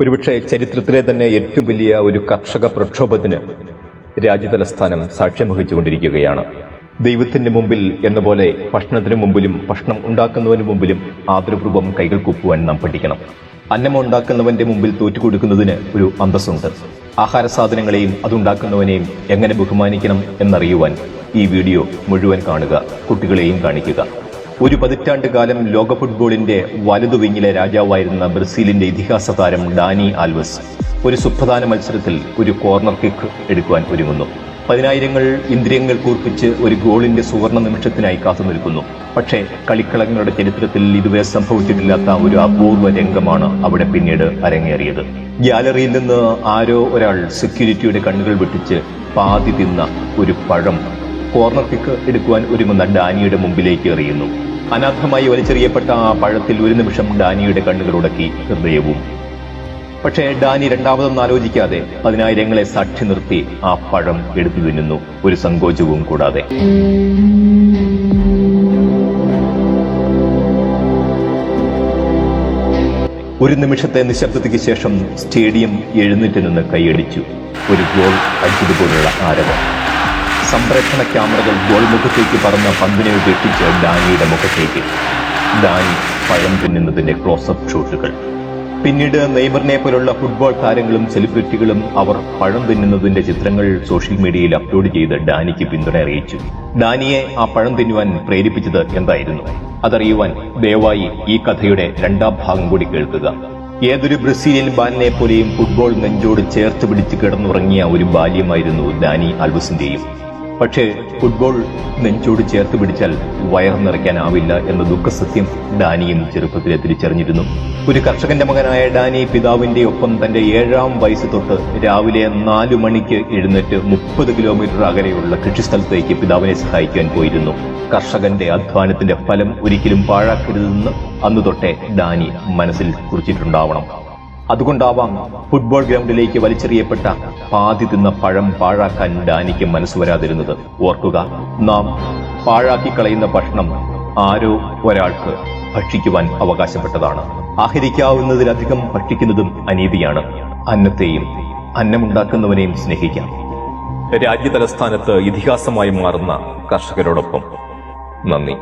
ഒരുപക്ഷെ ചരിത്രത്തിലെ തന്നെ ഏറ്റവും വലിയ ഒരു കർഷക പ്രക്ഷോഭത്തിന് രാജ്യതലസ്ഥാനം സാക്ഷ്യം വഹിച്ചുകൊണ്ടിരിക്കുകയാണ്. ദൈവത്തിന്റെ മുമ്പിൽ എന്ന പോലെ ഭക്ഷണത്തിന് മുമ്പിലും ഭക്ഷണം ഉണ്ടാക്കുന്നവന് മുമ്പിലും ആദരപൂർവം കൈകൾ കുപ്പുവാൻ നാം പഠിക്കണം. അന്നം ഉണ്ടാക്കുന്നവന്റെ മുമ്പിൽ തോറ്റുകൊടുക്കുന്നതിന് ഒരു അന്തസ്സുണ്ട്. ആഹാര സാധനങ്ങളെയും അതുണ്ടാക്കുന്നവനെയും എങ്ങനെ ബഹുമാനിക്കണം എന്നറിയുവാൻ ഈ വീഡിയോ മുഴുവൻ കാണുക കുട്ടികളെയും കാണിക്കുക. ഒരു പതിറ്റാണ്ട് കാലം ലോക ഫുട്ബോളിന്റെ വലതുവിങ്ങിലെ രാജാവായിരുന്ന ബ്രസീലിന്റെ ഇതിഹാസ താരം ഡാനി ആൽവസ് ഒരു സുപ്രധാന മത്സരത്തിൽ ഒരു കോർണർ കിക്ക് എടുക്കുവാൻ ഒരുങ്ങുന്നു. പതിനായിരങ്ങൾ ഇന്ദ്രിയങ്ങൾ കൂർപ്പിച്ച് ഒരു ഗോളിന്റെ സുവർണ നിമിഷത്തിനായി കാത്തു നിൽക്കുന്നു. പക്ഷേ കളിക്കളങ്ങളുടെ ചരിത്രത്തിൽ ഇതുവരെ സംഭവിച്ചിട്ടില്ലാത്ത ഒരു അപൂർവ രംഗമാണ് അവിടെ പിന്നീട് അരങ്ങേറിയത്. ഗ്യാലറിയിൽ നിന്ന് ആരോ ഒരാൾ സെക്യൂരിറ്റിയുടെ കണ്ണുകൾ വെട്ടിച്ച് പാതി തിന്ന ഒരു പഴം കോർണർ കിക്ക് എടുക്കുവാൻ ഒരുങ്ങുന്ന ഡാനിയുടെ മുമ്പിലേക്ക് എറിയുന്നു. അനാഥമായി വലിച്ചെറിയപ്പെട്ട ആ പഴത്തിൽ ഒരു നിമിഷം ഡാനിയുടെ കണ്ണുകൾ ഉടക്കി ഹൃദയവും. പക്ഷേ ഡാനി രണ്ടാമതൊന്നും ആലോചിക്കാതെ പതിനായിരങ്ങളെ സാക്ഷി നിർത്തി ആ പഴം എടുത്തു തിന്നുന്നു ഒരു സങ്കോചവും കൂടാതെ. ഒരു നിമിഷത്തെ നിശബ്ദതയ്ക്ക് ശേഷം സ്റ്റേഡിയം എഴുന്നേറ്റ് നിന്ന് കൈയടിച്ചു. ഒരു ഗോൾ അടിച്ചതുപോലുള്ള ആരവം. സംപ്രേഷണ ക്യാമറകൾ ഗോൾമുഖത്തേക്ക് പറന്ന പന്തിനെ ഉപേക്ഷിച്ച് ഡാനിയുടെ മുഖത്തേക്ക്. ഡാനി പഴം തിന്നുന്നതിന്റെ ക്ലോസപ്പ് ഷോട്ടുകൾ പിന്നീട് നെയ്മറിനെ പോലുള്ള ഫുട്ബോൾ താരങ്ങളും സെലിബ്രിറ്റികളും അവർ പഴം തിന്നുന്നതിന്റെ ചിത്രങ്ങൾ സോഷ്യൽ മീഡിയയിൽ അപ്ലോഡ് ചെയ്ത് ഡാനിക്ക് പിന്തുണ അറിയിച്ചു. ഡാനിയെ ആ പഴം തിന്നുവാൻ പ്രേരിപ്പിച്ചത് എന്തായിരുന്നു? അതറിയുവാൻ ദയവായി ഈ കഥയുടെ രണ്ടാം ഭാഗം കൂടി കേൾക്കുക. ഏതൊരു ബ്രസീലിയൻ ബാലിനെ പോലെയും ഫുട്ബോൾ നെഞ്ചോട് ചേർത്ത് പിടിച്ച് കിടന്നുറങ്ങിയ ഒരു ബാല്യമായിരുന്നു ഡാനി ആൽബസിന്റെയും പക്ഷേ ഫുട്ബോൾ നെഞ്ചോട് ചേർത്ത് പിടിച്ചാൽ വയർ നിറയ്ക്കാനാവില്ല എന്ന ദുഃഖസത്യം ഡാനിയും ചെറുപ്പത്തിലെ തിരിച്ചറിഞ്ഞിരുന്നു. ഒരു കർഷകന്റെ മകനായ ഡാനി പിതാവിന്റെ ഒപ്പം തന്റെ ഏഴാം വയസ്സ് തൊട്ട് രാവിലെ നാലു മണിക്ക് എഴുന്നേറ്റ് മുപ്പത് കിലോമീറ്റർ അകലെയുള്ള കൃഷിസ്ഥലത്തേക്ക് പിതാവിനെ സഹായിക്കാൻ പോയിരുന്നു. കർഷകന്റെ അധ്വാനത്തിന്റെ ഫലം ഒരിക്കലും പാഴാക്കരുതെന്ന് അന്നു തൊട്ടേ ഡാനി മനസ്സിൽ കുറിച്ചിട്ടുണ്ടാവണം. അതുകൊണ്ടാവാം ഫുട്ബോൾ ഗ്രൗണ്ടിലേക്ക് വലിച്ചെറിയപ്പെട്ട പാതി തിന്ന പഴം പാഴാക്കാൻ ഡാനിക്ക് മനസ്സ് വരാതിരുന്നത്. ഓർക്കുക നാം പാഴാക്കി കളയുന്ന ഭക്ഷണം ആരോ ഒരാൾക്ക് ഭക്ഷിക്കുവാൻ അവകാശപ്പെട്ടതാണ്. ആഹരിക്കാവുന്നതിലധികം ഭക്ഷിക്കുന്നതും അനീതിയാണ്. അന്നത്തെയും അന്നമുണ്ടാക്കുന്നവനെയും സ്നേഹിക്കാം. രാജ്യതലസ്ഥാനത്ത് ഇതിഹാസമായി മാറുന്ന കർഷകരോടൊപ്പം. നന്ദി.